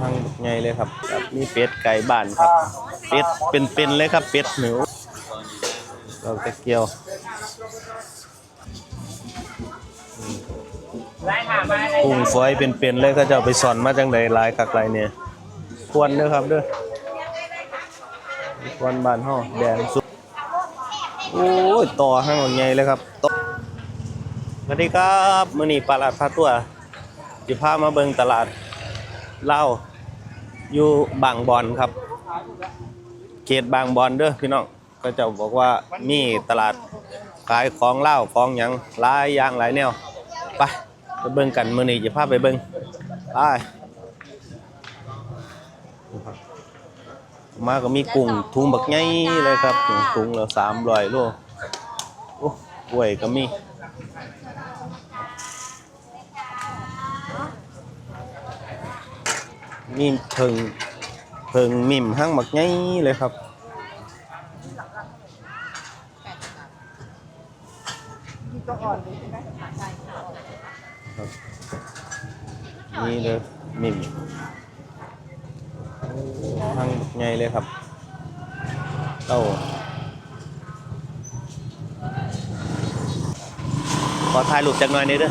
ทางใหญ่เลยครับครับมีเป็ดไก่บ้านครับเป็ดเป็นๆเลยครับเป็ดหนูเราจะเกี่ยวกุ้งฝอยเป็นๆเลยก็จะเอาไปสอนมาจังใดหลายคักหลายเนี่ยควรเด้อครับเด้อควรบานเฮาแดงสุดโอ้ยต่อห้างใหญ่เลยครับต่อสวัสดีครับมื้อนี้ปลาลาดพาตัวสิพามาเบิ่งตลาด เหล้าอยู่บางบอนครับ เขตบางบอนเด้อพี่น้องก็จะบอกว่ามีตลาดขายของเหล้าของหยังหลายอย่างหลายแนวไปไปเบิ่งกันมื้อนี้จะพาไปเบิ่งไปมาก็มีกุ้งถุงบักใหญ่เลยครับถุงละ300โลโอ้กล้วยก็มี มีเพิงเพิงมิ่มห้างบักใหญ่เลยครับ นี่เลยมิ่มทางไงเลยครับเต้าขอถ่ายรูปจักหน่อยหนี่อยเด้อ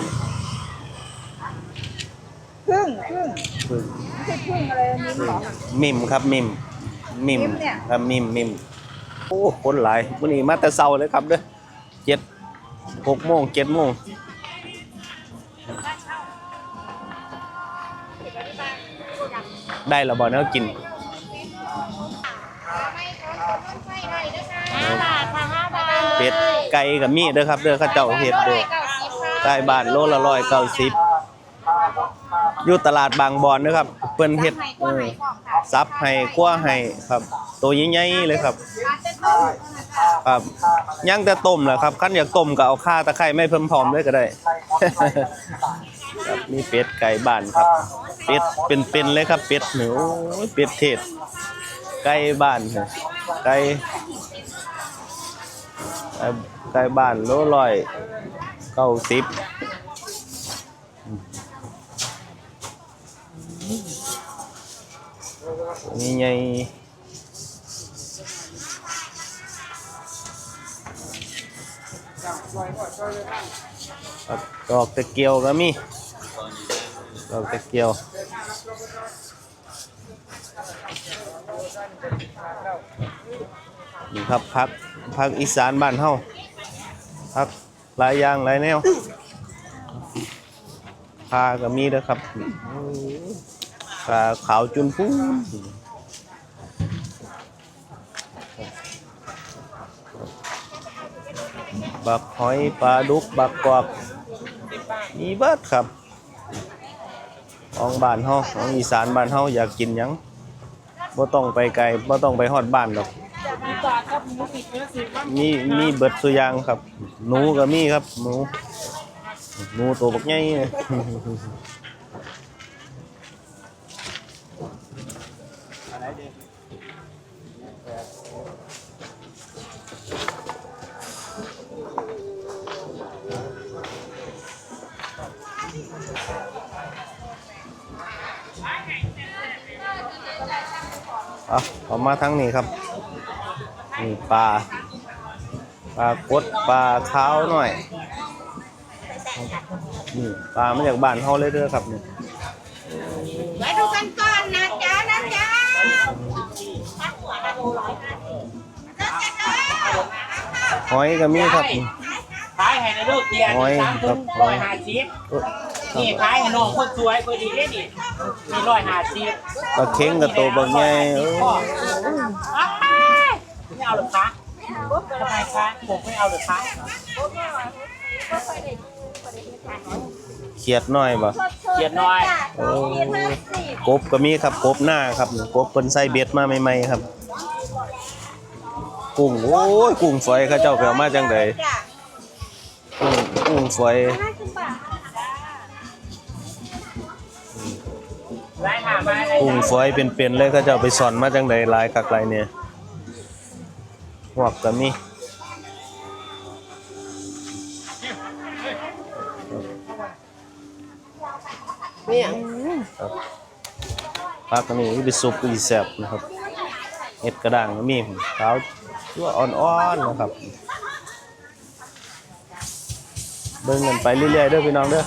พึ่งพึ่งพึ่ง ไม่ใช่พึ่งอะไรอันนี้หรอ มิมครับมิมมิมมิมเนี่ย ครับมิมมิมโอ้คนหลายวันนี้มาแต่เช้าเลยครับเด้อเจ็ดหกโมงเจ็ดโมงได้แล้วบ่เนาะกิน ห้าบาทค่ะห้าบาทเป็ดไก่กับมีเด้อครับเด้อเข้าเจ้าเฮ็ดเด้อเก้าสิบค่ะไก่บ้านโลละร้อยเก้าสิบอยู่ตลาดบางบอนนะครับ เพิ่นเฮ็ดเออซับให้คั่วให้ครับ ตัวใหญ่ๆเลยครับครับย่างแต่ต้มแหละครับคันอยากต้มก็เอาข่าตะไคร้ไม่เพิ่มพร้อมด้วยก็ได้ครับมีเป็ดไก่บ้านครับ เป็ดเป็นๆเลยครับ เป็ดหนูเป็ดเทศไก่บ้านเนี่ยไก่ไก่ไก่บ้านโลร้อยเก้าสิบ นี่ไงดอกตะเกียวก็มีดอกตะเกียวนี่ครับพักพักอีสานบ้านเฮาพักหลายอย่างหลายแนวพาก็มีเด้อครับพาขาวจุนพูน บักหอยปลาดุกบักกอกมีเบิดครับของบ้านเฮาของอีสานบ้านเฮาอยากกินหยังบ่ต้องไปไกลบ่ต้องไปฮอดบ้านดอก มีมีเบิดสุอยางครับ หนูก็มีครับ หนู หนูตัวบักใหญ่ เลยเอาเอามาทั้งนี้ครับนี่ปลาปลากดปลาขาวหน่อยนี่ปลามาจากบ้านเฮาเลยเด้อครับนี่ไว้ดูกันก่อนนะจ๊ะนะจ๊ะหอยก็มีครับนี่ขายให้ในลูกเกียร์โอ้ยสามครัถุบงร้อยห้าสิบนี่ขายให้น้องคนสวยคนดีเลยนี่นี่ร้อยห้าสิบ ปลาเค็งกับตัวบางใหญ่โอ้ไม่เอาหรือคะทำไมคะผมไม่เอาหรือคะเขียดน้อยบ่เกียร์น้อยโอ้กบก็มีครับกบหน้าครับนี่กบเพิ่นใส่เบ็ดมาใหม่ๆครับ กุ้งโอ้ยกุ้งฝอยเขาเจ้าไปเอามาจังไดกุ้งกุ้งฝอย กุ้งฝอยเป็นๆเลยเขาเจ้าไปสอนมาจังไดหลายคักหลายเนี่ยหวกก็มีเนี่ยครับผักอันนี้เป็นซุปก็สิแซ่บนะครับเห็ดกระด้างก็มีขาวชั่วอ่อนๆนะครับเบิ่งกันไปเรื่อยๆเด้อพี่น้องเด้อ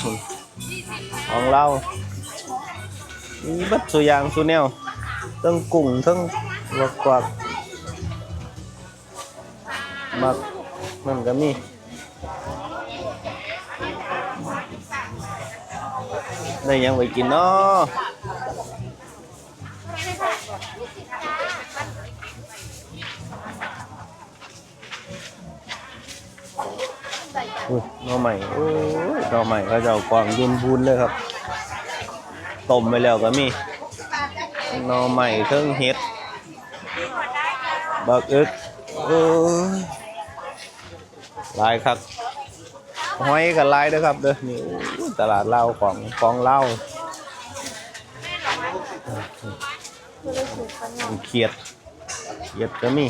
ของเรา มีบัดสุอยางสุแนวเทั้งกุ้งทั้งลวกกวักมักมันก็มีได้ยังไปกินเนาะอุ้ยหน่อใหม่โอ้ยนอใหม่เขาจะกวางยุนบุญเลยครับ ต้มไปแล้วก็มีหน่อใหม่เทิงเห็ดบักอึกเอ้ยลายครับห้อยกับลายด้อครับเด้อนี่ตลาดเหล้าของของเหล้าเขียดเขียดก็มี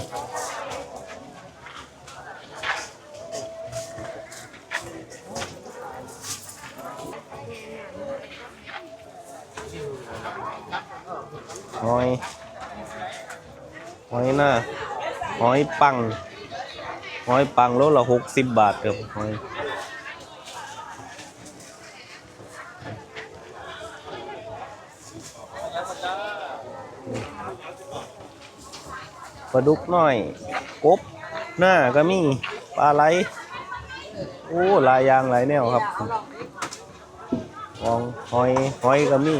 หอย หอยหน้า หอยปัง หอยปังโลละหกสิบบาทครับหอยปลาดุกน้อย กบ หน้าก็มี ปลาไหล โอ้ลายยางหลายแนวครับมองหอย หอยก็มี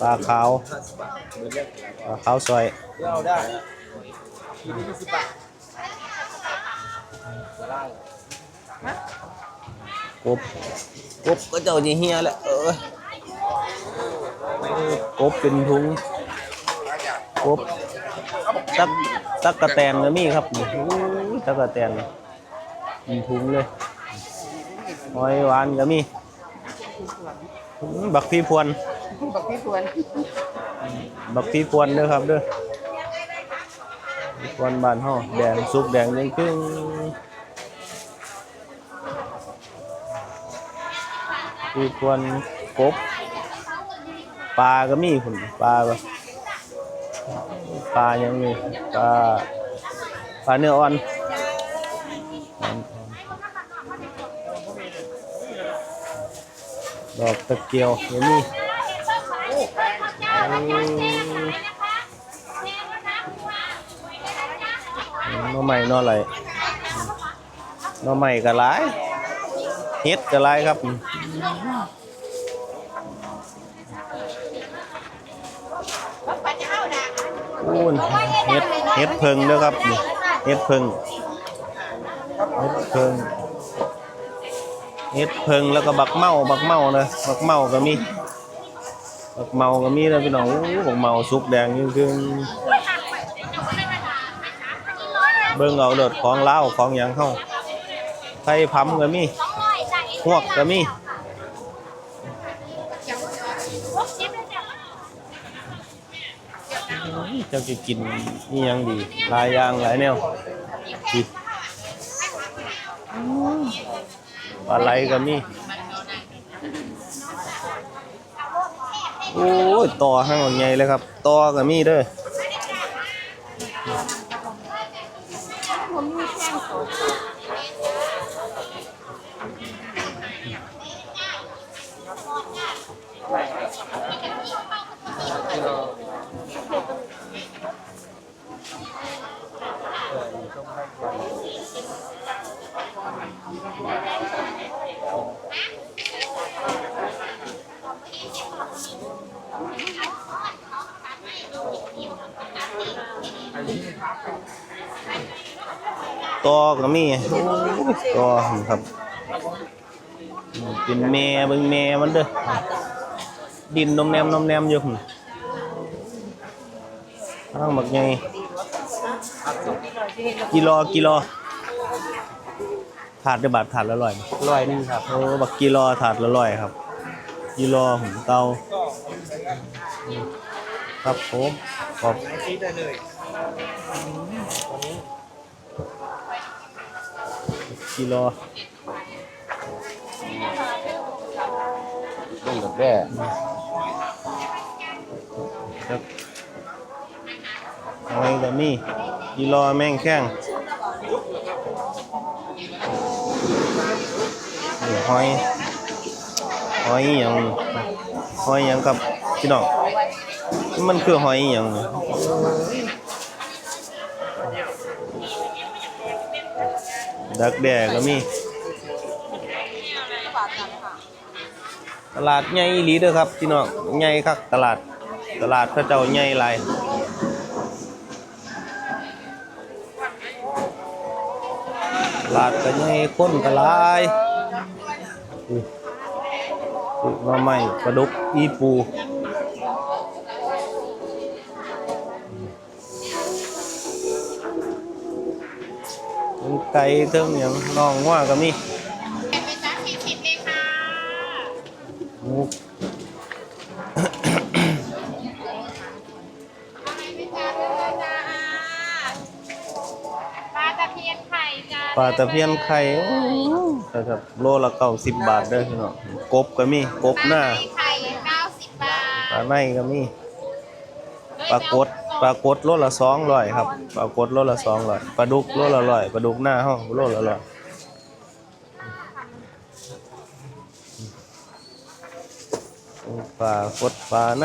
ปลาขาวปลาขาวซอยกบกบก็เจ้าจีเฮียแหละเออกบเป็นทุงกบตักตักกะแตนก็มีครับนี่โอ้ยตักกะแตนเป็นทุงเลยหอยหวานก็มีอืมบักพี่พวน บอกพี่ทวนบักพี่พวนเด้อครับเด้อควนบ้านเฮาแดงสุกแดงยังครึ่งพี่พวนกบปลาก็มีพุ่นปลาบ่ปลายังมีปลาปลาเนื้ออ่อนดอกตะเกียวยังมี น่อใหม่น่ออะไรน่อใหม่ก็หลายเฮ็ดก็หลายครับอู้นเฮ็ดเฮ็ดเพิงด้อครับเฮ็ดเพิงเฮ็ดเพิงเฮ็ดเพิงแล้วก็บักเมาบักเมานะบักเมาก็มี บักเมาก็มีนะพี่น้องอู้บักเมาสุกแดงยิ่งขึ้นเบิ่งเอาเดดของเล้าของหยังเฮาไทยพำก็มีฮวกก็มีเจ้าจะกินนี่ยังดีลายยางหลายแนวปลาไหลก็มี โอ้ยต่อห้างใหญ่เลยครับ ต่อก็มีเด้อ ตอก็มีตอครับเป็นแม่เบิ่งแม่มันเด้อดินนมแนมนมแนมอยู่หั่นทางบักใหญ่กิโลกิโลถาดได้บาทถาดละร้อยร้อยหนึงครับโอ้บักกิโลถาดละร้อยครับ กิโลหุ่นเตาครับผมขอบ คิดได้เลย กิโลต้องแบบแร่จักหอยก็มีกิโลแมงแข้งนี่หอยหอยอหย่างหอยอหย่างกับพี่น้องมันคือหอยอหย่าง ดักแด่ก็มี ตลาดใหญ่อีหลีเด้อครับพี่น้องใหญ่คักตลาดตลาดพระเจ้าใหญ่หลายตลาดก็ใหญ่คนก็หลายอุ้ยอุ้ยมาใหม่ปลาดุกอีปู ไก่เทิงหยังน้องว่าก็มีเป็นจ้าสี่สิบเลยค่ะหมูอะไรไม่จ้าเลยจ้าปลาตะเพียนไข่จ้าปลาตะเพียนไข่โอ้นะครับโลละเก้าสิบบาทเด้อพี่น้องกบก็มีกบหน้าไข่เก้าสิบบาทปลาในก็มีปลากด ปลากดโลละสองร้อยครับปลากดโลละสองร้อยปลาดุกโลละร้อยปลาดุกหน้าห้องโลละร้อยปลากดปลาใน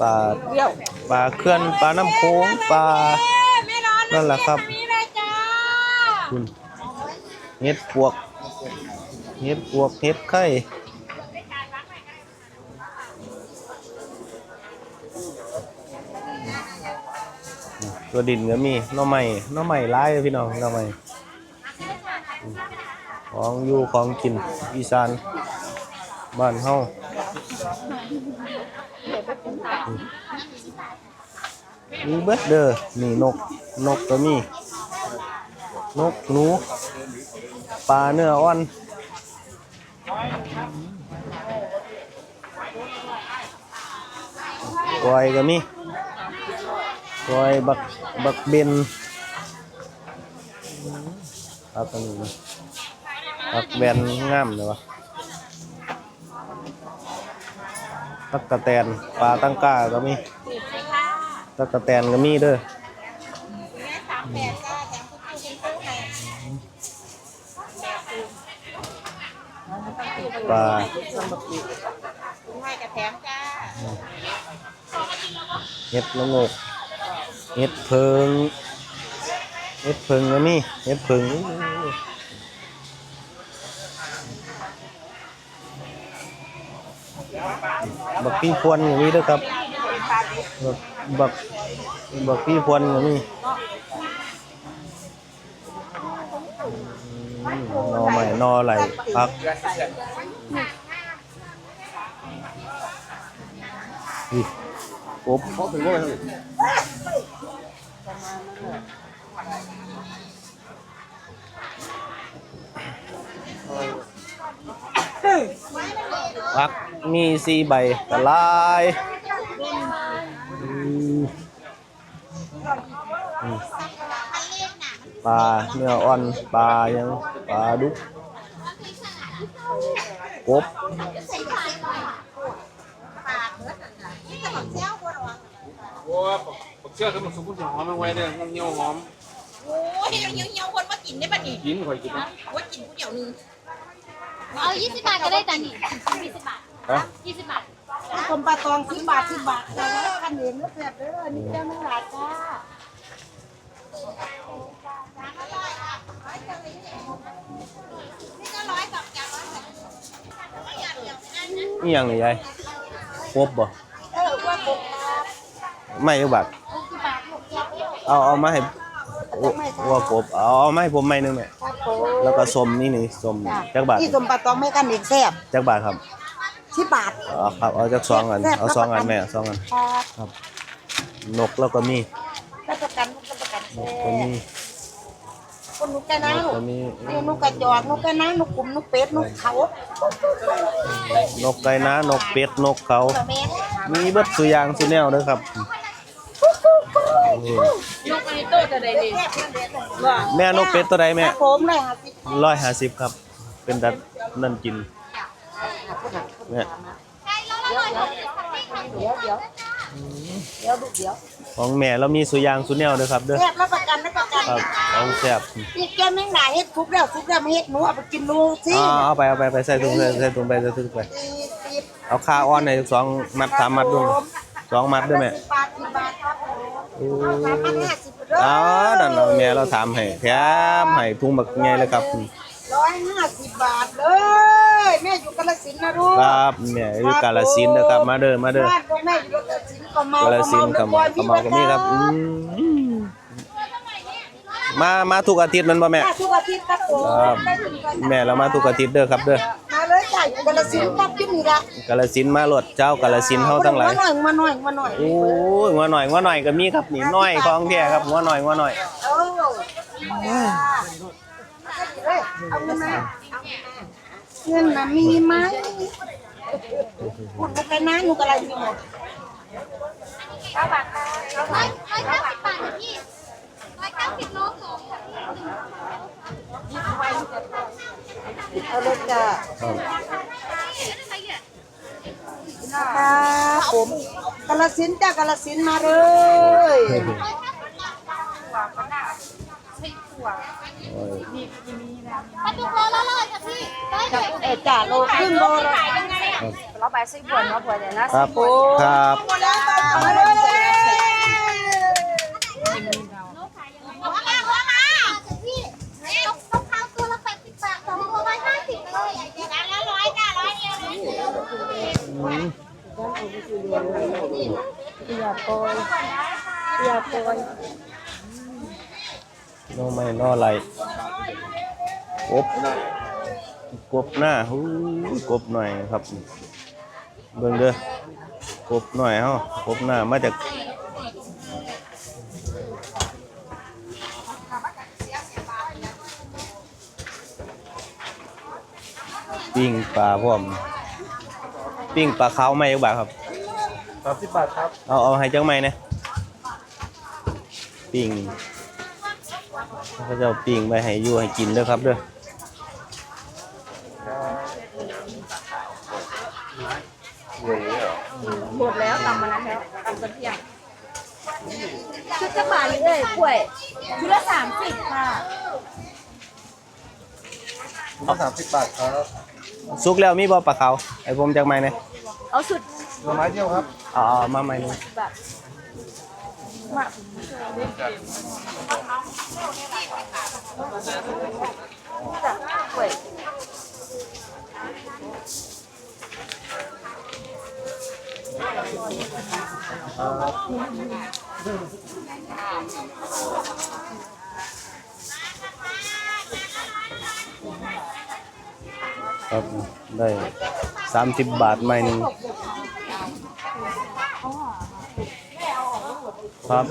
ปลาเดี่ยวปลาเคลื่อนปลาน้ำโขงปลานั่นแหละครับเลยจ้าคุณเห็ดปวกเห็ดปวกเห็ดไข่ ตัวดินก็มีน้อใหม่น้อใหม่ร้ายพี่น้องน้อใหม่ของอยู่ของกินอีสานบ้านเฮามีเบิดเด้อนี่นกนกก็มีนกหนูปลาเนื้ออ่อนกอยก็มี กอยบักบักเบนเอาตัวนี้มาบักแบนงามเลยวะตักกะแตนปลาตั้งก้าก็มีตักกะแตนก็มีเด้อสามแปดจ้าแถมคุณครูคุณครูให้ปลาคุณให้กับแถมจ้าเห็ดละโงก เห็ดเพิงเห็ดเพิงก็มีเห็ดเพิงบักพี่พวนอย่างนี้ด้วยครับบักบักบักพี่พวนอย่างนี้นอใหม่นอไหลพักนี่กบ เขาถึงว่าพักมีสี่ใบกระลายอืมอืมปลาเนื้ออ่อนปลายังปลาดุกกบโอ้ปักเชื่อคือมันสุกุลหอมมันไว้เด้อเงี้ยวหอมโอ้ยยังยังยังคนมากินได้ป่ะนี่กินข่อยกินนะว่ากินผู้เดียวนึง เอายี่สิบบาทก็ได้จ้ะนี่ยี่สิบบาทฮะยี่สิบบาทต้มปลาตองสิบบาทสิบบาทแต่ว่าขันเหรียญก็แซ่บเด้อนี่เจ้าน้ำลายจ้านี่ก็ร้อยกับจ้าร้อยกับนี่ยังนี่ยายกบบ่เออว่าผมไม่เอาบัตรเอาเอามาให้โอ้ว่ากบเอาเอามาให้ผมไม่นึงแม่ ครับผมแล้วก็สมนี่นี่สมจักบาทที่ต้มปลาตองไม่กันเองแซ่บจักบาทครับสิบบาท เอาครับเอาจักสองอันเอาสองอัน แม่สองอันครับ นกแล้วก็มีรับประกันรับประกันนแซ่กก็มีบคนนุกแกนนะกลูกก็มีนี่นุกกระจอกนุกแกนะนุกกลุ่มนุกเป็ดนุกเขานกไก่นะนกเป็ดนกเขาตัวแม่มีเบิดสุอยางสุแนวเด้อครับ ลูกอันนี้โต๊ะจะได้ดีแม่นกเป็ดตัวใดแม่ผมเลยค่ะสิร้อยห้าสิบครับ เป็นดัดนั่นกินเนี่ยใช่แล้วละร้อยหกสิบค่ะพี่ค่ะเดี๋ยวเดี๋ยวเดี๋ยวลูกเดี๋ยวของแม่เรามีสุยางสุแนวเด้อครับเด้อแซ่บรับประกันรับประกันครับของแซ่บนี่แกแม่งหนาเฮ็ดซุปแล้วซุปแล้วมาเฮ็ดหนูเอาไปกินดูสิอ่าเอาไปเอาไปไปใส่ถุงใส่ใส่ถุงไปใส่ถุงไปสี่สิบเอาค่าอ้อนในสองมัดสามมัดด้วยสองมัดด้วยแม่ อ้สามพันห้าสิบเด้ออ๋อนั่นเราแม่เราถามให้แถมให้ถุงบักใหญ่เลยครับร้อยห้าสิบบาทเลยแม่อยู่กาฬสินธุ์นะลูกครับแม่อยู่กาฬสินธุ์นะครับมาเด้อมาเด้อบ้านของแม่อยู่กาฬสินธุ์ก็เมากาฬสินธุ์กับหมอกับหมอกับนี่ครับอืม มามาทุกอาทิตย์แมันบ่แม่มาทุกอาทิตย์ครับผมครับได้ถึงกันแม่เรามาทุกอาทิตย์เด้อครับเด้อมาเลยจ้ะกาฬสินธุ์ครับที่นี่ละกาฬสินธุ์มาโลดเจ้ากาฬสินธุ์เฮาทั้งหลาย มาหน่อยมาหน่อยมาหน่อยโอ้ยหัวหน่อยหัวหน่อยก็มีครับนี่น้อยของแท้ครับหัวหน่อยหัวหน่อยเออเอาเงินมาเงินน่ะมีไหมพูดไปนะหนูกำลังมีหมดร้อยร้อยเก้าสิบบาทค่ะพี่ร้อยเก้าสิบโลสองค่ะพี่ เอาเลยจ้ะครับครับผมกาลสินธุ์จ้ะกาลสินธุ์มาเลยโอ้ยปลาดุกโลละร้อยค่ะพี่ร้อยเจ็ดเออจ้ะโลครึ่งโลละเราไปซื้อบวนมาบวนเนี่ยนะครับ ครับมาเลย หัวมาหัวมาพี่ต้องต้องเข้าตัวละแปดสิบบาทสองตัวร้อยห้าสิบเลยจานละร้อยจ้าร้อยเดียวเลย อย่าโปรยอย่าโปรยน้อไม่นอไหลกบกบหน้าหูกบหน่อยครับ เบิ่งเด้อกบหน่อยเฮากบหน้ามาจากปิ้งปลาพร้อมปิ้งปลาขาวไหมจักบาครับ สามสิบบาทครับ เอาเอาให้จังไหมนะปิ้งเขาจะเอาปิ้งไปให้อยู่ให้กินเด้อครับเด้อหมดแล้วตำมานั้นแล้วตำกระเทียมชุดจะบาทเลยกล้วยชุดละสามสิบค่ะสามสิบบาทครับ สุกแล้วมีบ่ปลาขาวไอ้ผมจังไหมนะเอาสุดหน่อไม้เดียวครับเอาเอมาใหม่หนึงแบบมาจากกล้วยครับได้สามสิบบาทใหม่หนึ่ง ครับ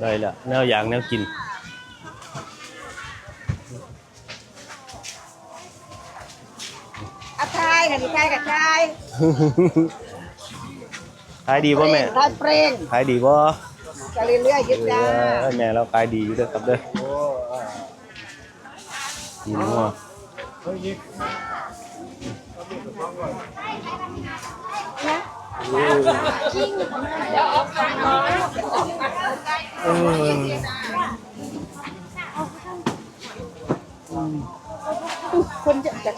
ได้ละแนวอย่างแนวกิน อาชายค่ะนี่ชายกับชายขายดีป่ะแม่ทายเปรงขายดีป่ะจะเรื่อยๆยึดจ้าแม่เราขายดีอยู่เด้อครับเด้อกินหัว คนจะจัด